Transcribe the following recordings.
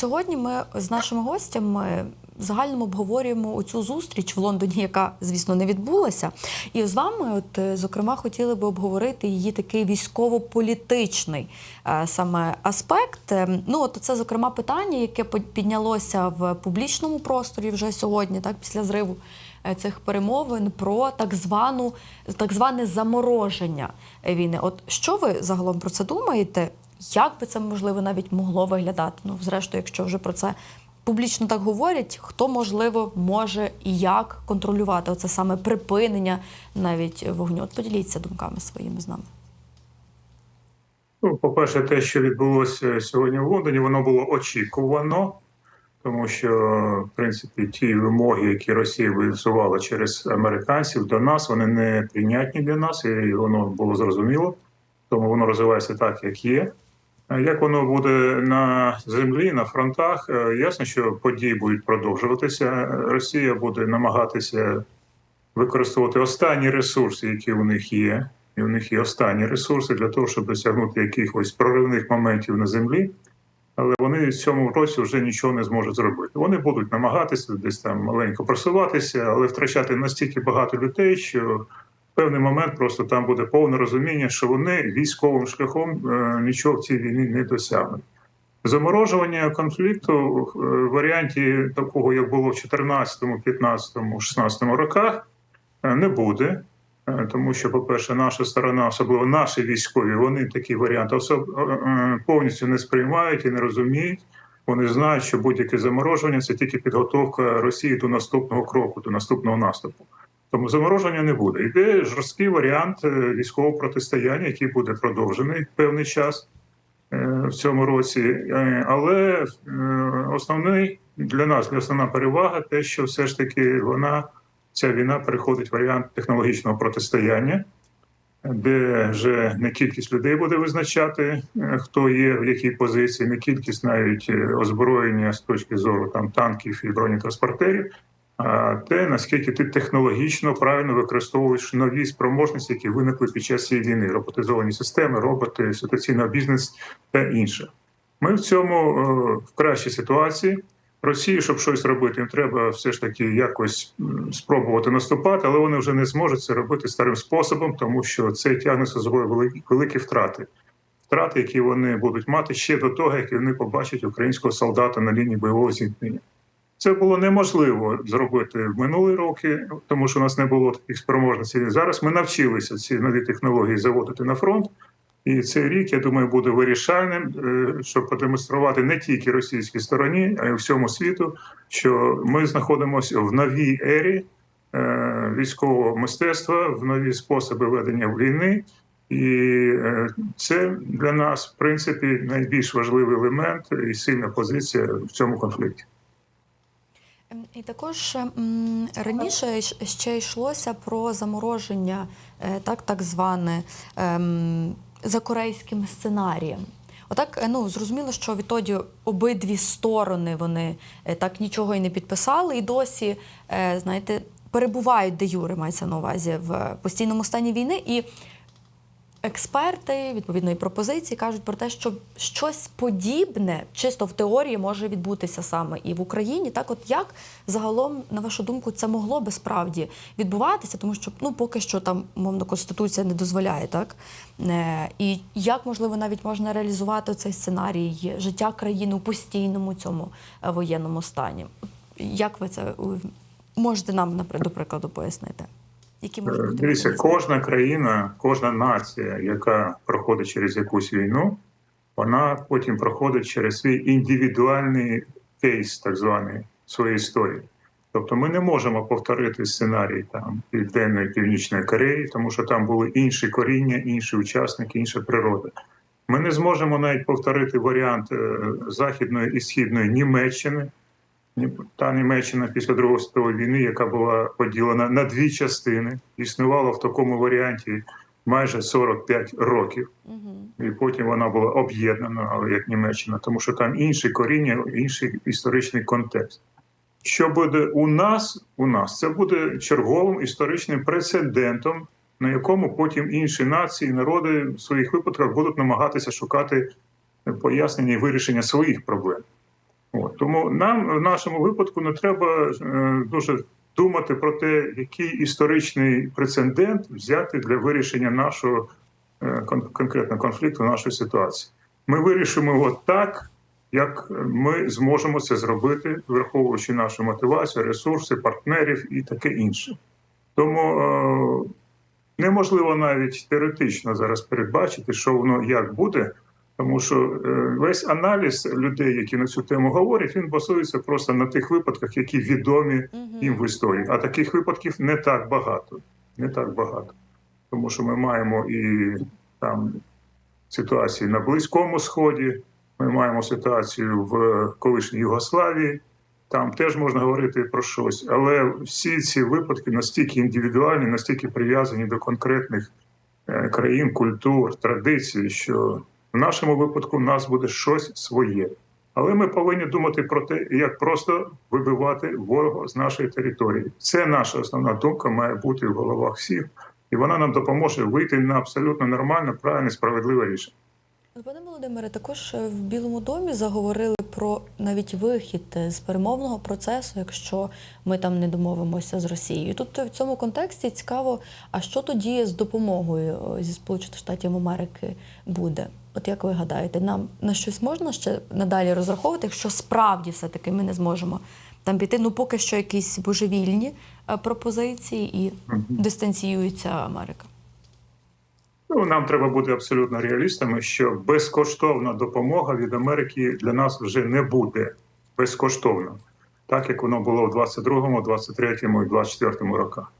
сьогодні ми з нашими гостями загальному обговорюємо цю зустріч в Лондоні, яка, звісно, не відбулася. І з вами, от е, зокрема, хотіли би обговорити її такий військово-політичний е, саме аспект. Е, Ну, от це, зокрема, питання, яке піднялося в публічному просторі вже сьогодні, так після зриву е, цих перемовин про так звану так зване замороження війни. От що ви загалом про це думаєте? Як би це можливо навіть могло виглядати? Ну, зрештою, якщо вже про це публічно так говорять, хто можливо може і як контролювати оце саме припинення навіть вогню? От поділіться думками своїми з нами. Ну, по-перше, те, що відбулося сьогодні в Лондоні, воно було очікувано, тому що, в принципі, ті вимоги, які Росія висувала через американців до нас, вони не прийнятні для нас, і воно було зрозуміло. Тому воно розвивається так, як є. Як воно буде на землі, на фронтах, е, ясно, що події будуть продовжуватися. Росія буде намагатися використовувати останні ресурси, які у них є. І у них є останні ресурси для того, щоб досягнути якихось проривних моментів на землі. Але вони в цьому році вже нічого не зможуть зробити. Вони будуть намагатися десь там маленько просуватися, але втрачати настільки багато людей, що певний момент просто там буде повне розуміння, що вони військовим шляхом е, нічого в цій війні не досягнуть. Заморожування конфлікту в е, варіанті такого, як було в 14, 15, 16 роках, е, не буде. Тому що, по-перше, наша сторона, особливо наші військові, вони такі варіанти особ... повністю не сприймають і не розуміють. Вони знають, що будь-яке замороження це тільки підготовка Росії до наступного кроку, до наступного наступу. Тому замороження не буде. Йде жорсткий варіант е, військового протистояння, який буде продовжений певний час е, в цьому році. Е, Але основний для нас, основна перевага, те, що все ж таки вона ця війна переходить в варіант технологічного протистояння, де вже не кількість людей буде визначати, хто є в якій позиції, не кількість навіть озброєння з точки зору там танків і бронетранспортерів, те наскільки ти технологічно правильно використовуєш нові спроможності, які виникли під час цієї війни, роботизовані системи, роботи, ситуаційний бізнес та інше. Ми в цьому е, в кращій ситуації. Росії, щоб щось робити, їм треба все ж таки якось спробувати наступати, але вони вже не зможуть це робити старим способом, тому що це тягне за собою великі, великі втрати. Втрати, які вони будуть мати ще до того, як вони побачать українського солдата на лінії бойового зіткнення. Це було неможливо зробити в минулі роки, тому що у нас не було таких спроможностей. Зараз ми навчилися ці нові технології заводити на фронт. І цей рік, я думаю, буде вирішальним, е, щоб продемонструвати не тільки російській стороні, а й всьому світу, що ми знаходимося в новій ері е, військового мистецтва, в нові способи ведення війни. І е, це для нас, в принципі, найбільш важливий елемент і сильна позиція в цьому конфлікті. Ем, І також раніше ще йшлося про замороження, е, так, так зване, ем, за корейським сценарієм. Отак, е, ну зрозуміло, що відтоді обидві сторони вони е, так нічого і не підписали, і досі, знаєте, перебувають де юре, мається на увазі в постійному стані війни. І експерти відповідної пропозиції кажуть про те, що щось подібне, чисто в теорії, може відбутися саме і в Україні. Так, от як загалом, на вашу думку, це могло би справді відбуватися, тому що ну поки що там мовно конституція не дозволяє, так Е, і як можливо навіть можна реалізувати цей сценарій життя країни у постійному цьому е, воєнному стані? Як ви це е, можете нам наприклад, до прикладу пояснити? Які можуть бути Дивіться, кожна країна, кожна нація, яка проходить через якусь війну, вона потім проходить через свій індивідуальний кейс, так званий своєї історії. Тобто ми не можемо повторити сценарій там Південної Північної Кореї, тому що там були інші коріння, інші учасники, інша природа. Ми не зможемо навіть повторити варіант е, Західної і Східної Німеччини, Ні- та Німеччина після Другої світової війни, яка була поділена на дві частини, існувала в такому варіанті майже 45 років, і потім вона була об'єднана, але як Німеччина, тому що там інші коріння, інший історичний контекст. Що буде у нас? У нас це буде черговим історичним прецедентом, на якому потім інші нації, народи в своїх випадках будуть намагатися шукати пояснення і вирішення своїх проблем. Тому нам в нашому випадку не треба е, дуже думати про те, який історичний прецедент взяти для вирішення нашого е, конкретно конфлікту, нашої ситуації. Ми вирішимо його так, як ми зможемо це зробити, враховуючи нашу мотивацію, ресурси, партнерів і таке інше. Тому е, неможливо навіть теоретично зараз передбачити, що воно як буде. Тому що е, весь аналіз людей, які на цю тему говорять, він базується просто на тих випадках, які відомі їм в історії. А таких випадків не так багато. Не так багато. Тому що ми маємо і там ситуації на Близькому Сході, ми маємо ситуацію в колишній Югославії. Там теж можна говорити про щось, але всі ці випадки настільки індивідуальні, настільки прив'язані до конкретних е, країн, культур, традицій, що в нашому випадку в нас буде щось своє. Але ми повинні думати про те, як просто вибивати ворога з нашої території. Це наша основна думка має бути в головах всіх, і вона нам допоможе вийти на абсолютно нормальне, правильне, справедливе рішення. Пане Володимире, також е, в Білому домі заговорили про навіть вихід з перемовного процесу, якщо ми там не домовимося з Росією. Тут в цьому контексті цікаво, а що тоді з допомогою е, зі Сполучених Штатів Америки буде? От як ви гадаєте, нам на щось можна ще надалі розраховувати, якщо справді все-таки ми не зможемо там піти? Ну поки що якісь божевільні е, пропозиції і дистанціюється Америка. Ну, нам треба бути абсолютно реалістами, що безкоштовна допомога від Америки для нас вже не буде безкоштовно, так як воно було в 22-му, 23-му і 24-му роках.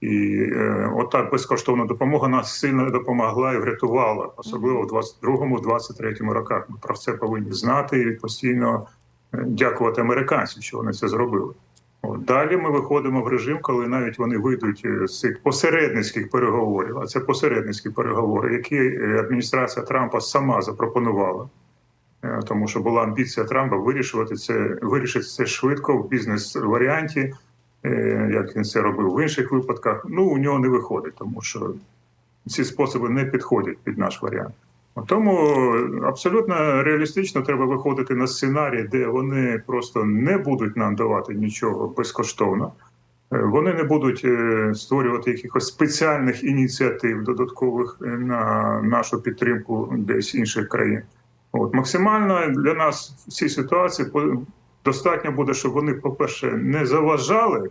І е, ота безкоштовна допомога нас сильно допомогла і врятувала, особливо в 22-му, 23-му роках. Ми про це повинні знати і постійно е, дякувати американцям, що вони це зробили. Далі ми виходимо в режим, коли навіть вони вийдуть е, з цих посередницьких переговорів, а це посередницькі переговори, які е, адміністрація Трампа сама запропонувала. Е, Тому що була амбіція Трампа вирішувати це, вирішити це швидко в бізнес-варіанті, як він це робив в інших випадках. Ну у нього не виходить, тому що ці способи не підходять під наш варіант. Тому абсолютно реалістично треба виходити на сценарій, де вони просто не будуть нам давати нічого безкоштовно. Е, Вони не будуть е, створювати якихось спеціальних ініціатив додаткових е, на нашу підтримку десь інших країн. От максимально для нас в цій ситуації достатньо буде, щоб вони, по-перше, не заважали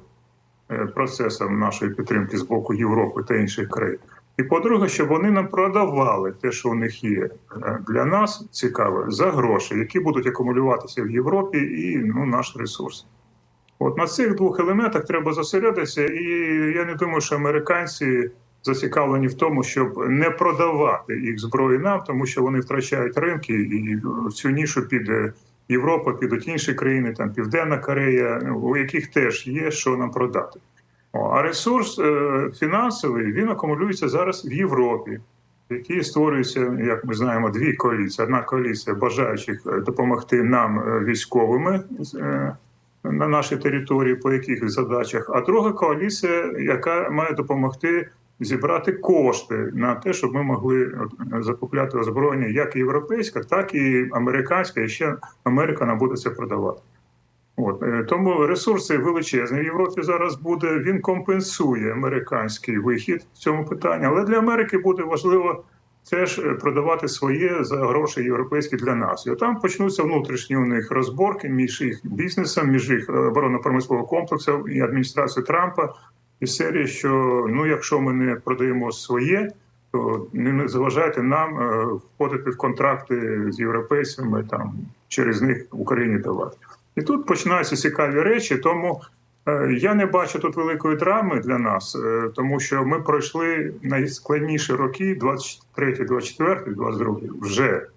процесам нашої підтримки з боку Європи та інших країн. І по-друге, щоб вони нам продавали те, що у них є е, для нас цікаве, за гроші, які будуть акумулюватися в Європі, і ну, наш ресурс. От на цих двох елементах треба зосередитися, і я не думаю, що американці зацікавлені в тому, щоб не продавати їх зброї нам, тому що вони втрачають ринки, і цю нішу піде Європа, підуть інші країни, там Південна Корея, у яких теж є що нам продати. А ресурс е, фінансовий він акумулюється зараз в Європі, в якій створюється, як ми знаємо, дві коаліції. Одна коаліція бажаючих е, допомогти нам е, військовими на нашій території, по яких задачах, а друга коаліція, яка має допомогти зібрати кошти на те, щоб ми могли закупляти озброєння як європейське, так і американське, і ще Америка нам буде це продавати. От е, тому ресурси величезні в Європі зараз буде. Він компенсує американський вихід в цьому питанні, але для Америки буде важливо теж е, продавати своє за гроші європейські для нас. І там почнуться внутрішні у них розборки між їх бізнесом, між їх е, оборонно-промисловим комплексом і адміністрацією Трампа. І серії, що ну, якщо ми не продаємо своє, то не заважайте нам входити в контракти з європейцями там через них Україні давати. І тут починаються цікаві речі. Тому е, я не бачу тут великої драми для нас, е, тому що ми пройшли найскладніші роки 23, 24, 22 вже.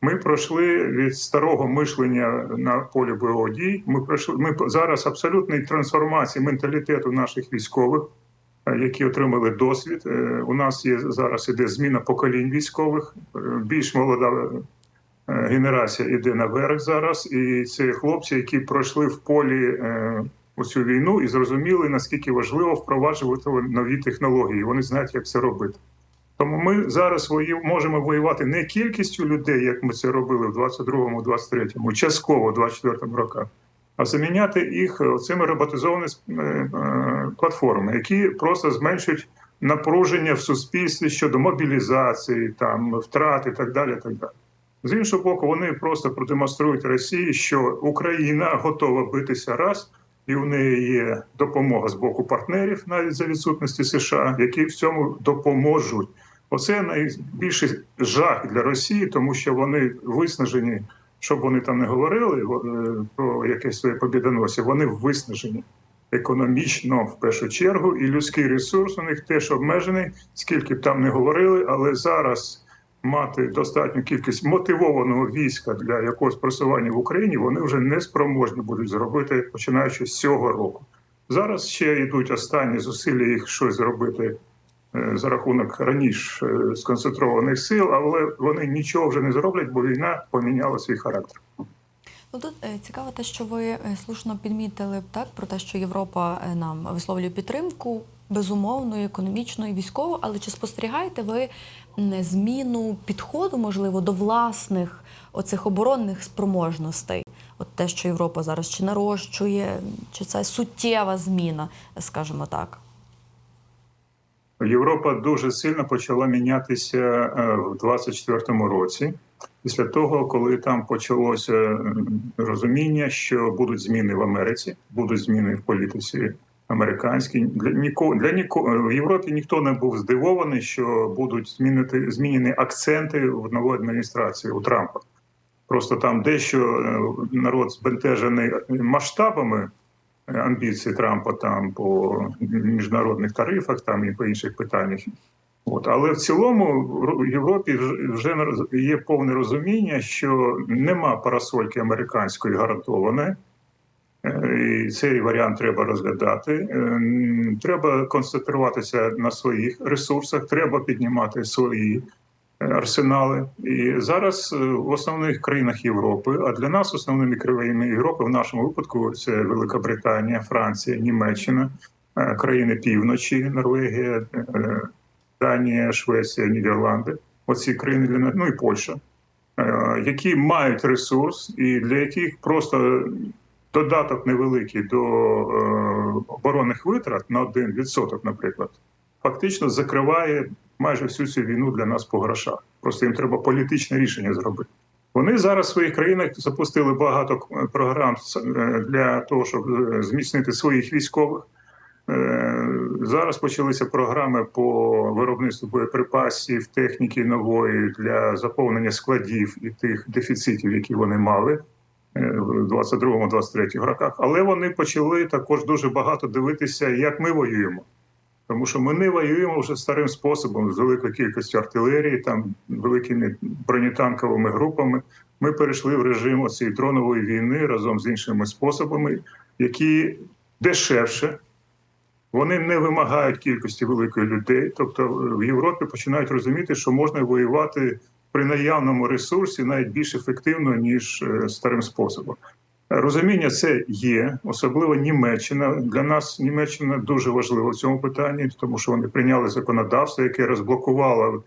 Ми пройшли від старого мишлення на полі бойових дій. Ми пройшли ми зараз абсолютної трансформації менталітету наших військових, е, які отримали досвід. У нас є зараз іде зміна поколінь військових. Більш молода генерація іде наверх зараз, і це хлопці, які пройшли в полі е, оцю війну і зрозуміли наскільки важливо впроваджувати нові технології. Вони знають, як це робити. Тому ми зараз можемо воювати не кількістю людей, як ми це робили в 22-му, 23-му, частково 24-му роках, а заміняти їх е, цими роботизованими е, е, платформами, які просто зменшують напруження в суспільстві щодо мобілізації, там втрат і так далі. Так далі. З іншого боку, вони просто продемонструють Росії, що Україна готова битися раз, і в неї є допомога з боку партнерів, навіть за відсутності США, які в цьому допоможуть. Оце найбільший жах для Росії, тому що вони виснажені, щоб вони там не говорили е, про якесь своє побідоносі, вони виснажені економічно в першу чергу, і людський ресурс у них теж обмежений, скільки б там не говорили, але зараз мати достатню кількість мотивованого війська для якогось просування в Україні, вони вже не спроможні будуть зробити починаючи з цього року. Зараз ще йдуть останні зусилля їх щось зробити е, за рахунок раніше е, сконцентрованих сил, але вони нічого вже не зроблять, бо війна поміняла свій характер. Ну тут е, цікаво те, що ви слушно підмітили так про те, що Європа нам висловлює підтримку безумовно, і економічну і військову. Але чи спостерігаєте ви зміну підходу, можливо, до власних оцих оборонних спроможностей? От те, що Європа зараз чи нарощує, чи це суттєва зміна, скажімо так? Європа дуже сильно почала мінятися е, в 24-му році, після того, коли там почалося розуміння, що будуть зміни в Америці, будуть зміни в політиці американській. Для ніко для ніко в Європі ніхто не був здивований, що будуть змінити змінені акценти в новій адміністрації у Трампа. Просто там дещо е, народ збентежений масштабами е, амбіцій Трампа там по міжнародних тарифах, там і по інших питаннях. От але в цілому в Європі вже є повне розуміння, що нема парасольки американської гарантованої. І цей варіант треба розглядати. Е, Треба концентруватися на своїх ресурсах, треба піднімати свої е, арсенали. І зараз е, в основних країнах Європи, а для нас основними країнами Європи в нашому випадку це Велика Британія, Франція, Німеччина, країни півночі, Норвегія, Данія, Швеція, Нідерланди. Оці країни для нас, ну і Польща, які мають ресурс, і для яких просто додаток невеликий до е, оборонних витрат на 1%, наприклад, фактично закриває майже всю цю війну для нас по грошах. Просто їм треба політичне рішення зробити. Вони зараз в своїх країнах запустили багато е, програм е, для того, щоб зміцнити своїх військових. Зараз почалися програми по виробництву боєприпасів, техніки нової для заповнення складів і тих дефіцитів, які вони мали 22-23 роках. Але вони почали також дуже багато дивитися, як ми воюємо. Тому що ми не воюємо вже старим способом з великою кількістю артилерії, там великими бронетанковими групами. Ми перейшли в режим цієї дронової війни разом з іншими способами, які дешевше. Вони не вимагають кількості великої людей. Тобто в Європі починають розуміти, що можна воювати при наявному ресурсі навіть більш ефективно ніж е, старим способом. Розуміння це є, особливо Німеччина. Для нас Німеччина дуже важлива в цьому питанні, тому що вони прийняли законодавство, яке розблокувало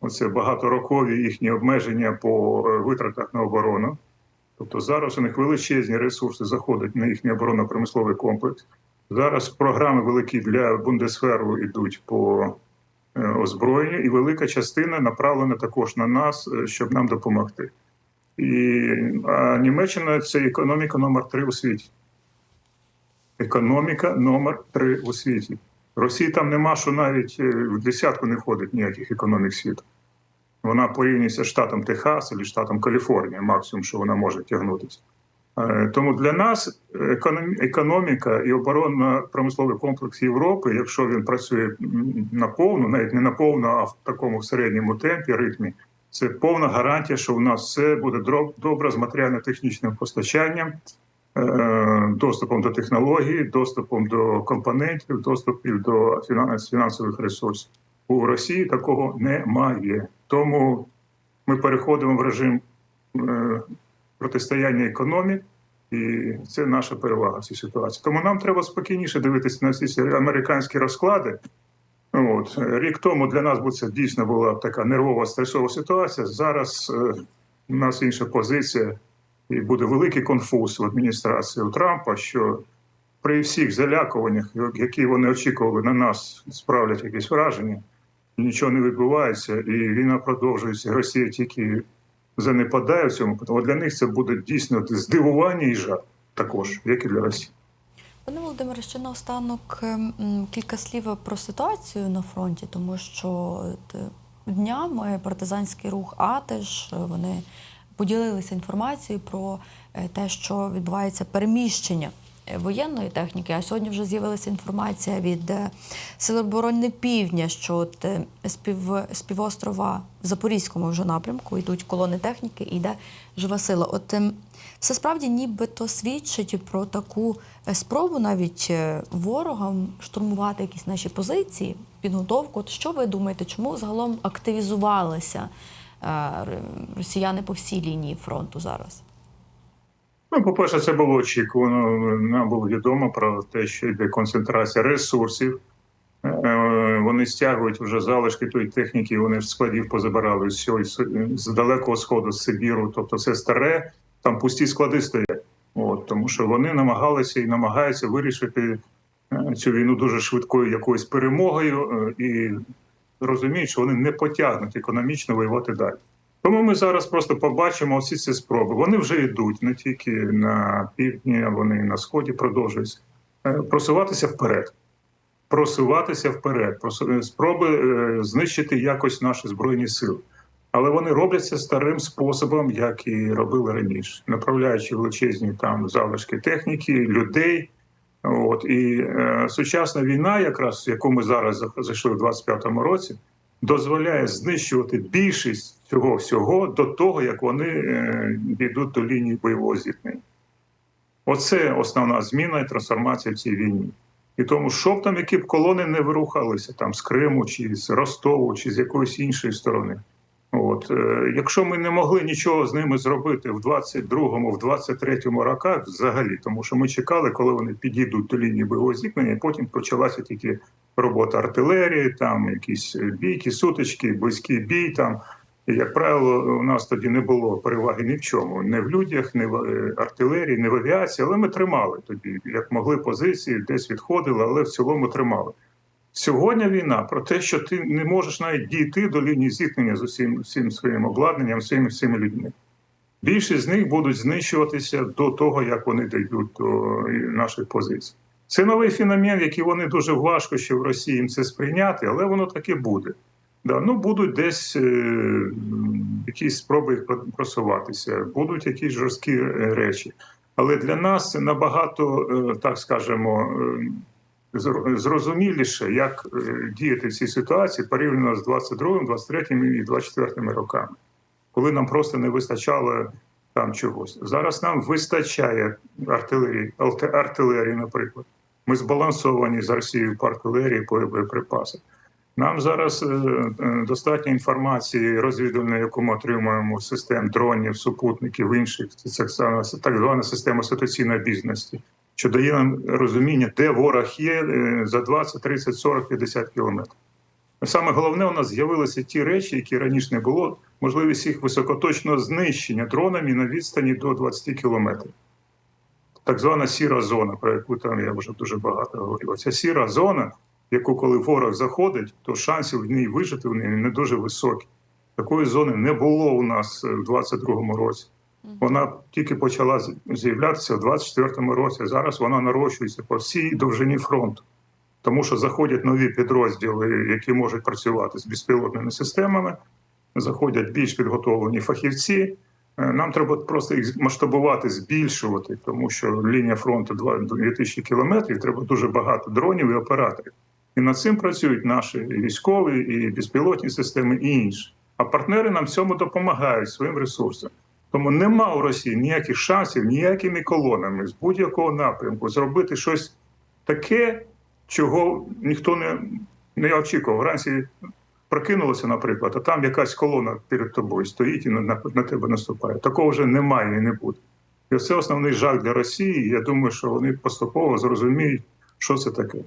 оце багаторокові їхні обмеження по е, витратах на оборону. Тобто зараз у них величезні ресурси заходять на їхній оборонно-промисловий комплекс. Зараз програми великі для Бундесферу йдуть по е, озброєнню, і велика частина направлена також на нас, е, щоб нам допомогти. І а Німеччина це економіка номер три у світі. Економіка номер три у світі. Росії там нема, що навіть е, в десятку не входить ніяких економік світу. Вона порівнюється з штатом Техас або штатом Каліфорнія, максимум, що вона може тягнутися. Е, Тому для нас економіка і оборонно-промисловий комплекс Європи, якщо він працює наповну, навіть не наповну, а в такому середньому темпі, ритмі, це повна гарантія, що у нас все буде добре з матеріально-технічним постачанням, е, доступом до технологій, доступом до компонентів, доступів до фінансових ресурсів. У Росії такого немає. Тому ми переходимо в режим е, протистояння економік, і це наша перевага в цій ситуації. Тому нам треба спокійніше дивитися на всі ці американські розклади От рік тому для нас це дійсно була така нервова стресова ситуація. Зараз е, у нас інша позиція, і буде великий конфуз в адміністрації у Трампа, що при всіх залякуваннях, які вони очікували на нас, справлять якісь враження, нічого не відбувається, і війна продовжується. Росія тільки занепадає в цьому. Тому для них це буде дійсно здивування і жах також, як і для Росії. Пане Володимире, ще наостанок ем, кілька слів про ситуацію на фронті, тому що е, днями партизанський рух АТЕШ е, вони поділилися інформацією про е, те, що відбувається переміщення воєнної техніки. А сьогодні вже з'явилася інформація від е, Сил оборони Півдня, що от е, з пів, з півострова в Запорізькому вже напрямку йдуть колони техніки і йде жива сила. От ем, все справді нібито свідчить про таку е, спробу навіть е, ворогам штурмувати якісь наші позиції, підготовку. От що ви думаєте, чому загалом активізувалися е, росіяни по всій лінії фронту зараз? Ну, по-перше, це було очікувано. Нам було відомо про те, що йде концентрація ресурсів. Е, Вони стягують вже залишки тої техніки, вони з складів позабирали з, з далекого сходу, з Сибіру. Тобто це старе, там пусті склади стоять. От, тому що вони намагалися і намагаються вирішити е, цю війну дуже швидкою якоюсь перемогою е, і розуміють, що вони не потягнуть економічно воювати далі. Тому ми зараз просто побачимо всі ці спроби. Вони вже йдуть не тільки на півдні, вони на сході продовжуються Е, просуватися вперед. Просуватися вперед, просу- спроби е, знищити якось наші збройні сили. Але вони робляться старим способом, як і робили раніше, направляючи величезні там залишки техніки, людей. От і е, сучасна війна, якраз яку ми зараз зайшли в 25-му році, дозволяє знищувати більшість цього всього до того, як вони е, дійдуть до лінії бойового зіткнення. Оце основна зміна і трансформація в цій війні. І тому, щоб там які б колони не вирухалися там з Криму, чи з Ростову, чи з якоїсь іншої сторони. От е, якщо ми не могли нічого з ними зробити в 22-му, в 23-му роках, взагалі, тому що ми чекали, коли вони підійдуть до лінії бойового зіткнення, і потім почалася тільки робота артилерії, там якісь бійки, сутички, близький бій. Там і, як правило, у нас тоді не було переваги ні в чому, не в людях, не в е, артилерії, не в авіації, але ми тримали тоді, як могли позиції, десь відходили, але в цілому тримали. Сьогодні війна про те, що ти не можеш навіть дійти до лінії зіткнення з усім, всім своїм обладнанням, всіми всіми людьми. Більшість з них будуть знищуватися до того, як вони дійдуть до е, наших позицій. Це новий феномен, який вони дуже важко ще в Росії їм це сприйняти, але воно таки буде. Да, ну будуть десь е, якісь спроби просуватися, будуть якісь жорсткі е, речі. Але для нас це набагато, е, так скажемо, е, зрозуміліше, як е, діяти в цій ситуації порівняно з 22, 23 і 24 роками, коли нам просто не вистачало там чогось. Зараз нам вистачає артилерії, артилерії, наприклад. Ми збалансовані з Росією по артилерії, по боєприпасах. Нам зараз е, е, достатньо інформації розвідувальної, яку ми отримуємо з систем дронів, супутників, інших це так звана система ситуаційної бізнесу, що дає нам розуміння, де ворог є е, за 20, 30, 40, 50 кілометрів. Саме головне, у нас з'явилися ті речі, які раніше не було, можливість їх високоточного знищення дронами на відстані до 20 кілометрів. Так звана сіра зона, про яку там я вже дуже багато говорив. Ця сіра зона, в яку коли ворог заходить, то шансів в ній вижити в ній не дуже високі. Такої зони не було у нас е, в 22-му році. Вона тільки почала з'являтися в 24-му році. Зараз вона нарощується по всій довжині фронту, тому що заходять нові підрозділи, які можуть працювати з безпілотними системами. Заходять більш підготовлені фахівці. Е, Нам треба просто їх масштабувати, збільшувати, тому що лінія фронту 2000 кілометрів. Треба дуже багато дронів і операторів. І над цим працюють наші військові, і безпілотні системи, і інші. А партнери нам в цьому допомагають своїм ресурсом. Тому нема у Росії ніяких шансів, ніякими колонами з будь-якого напрямку зробити щось таке, чого ніхто не, не очікував. Вранці прокинулося, наприклад, а там якась колона перед тобою стоїть і на, на, на тебе наступає. Такого вже немає і не буде. І це основний жах для Росії. Я думаю, що вони поступово зрозуміють, що це таке.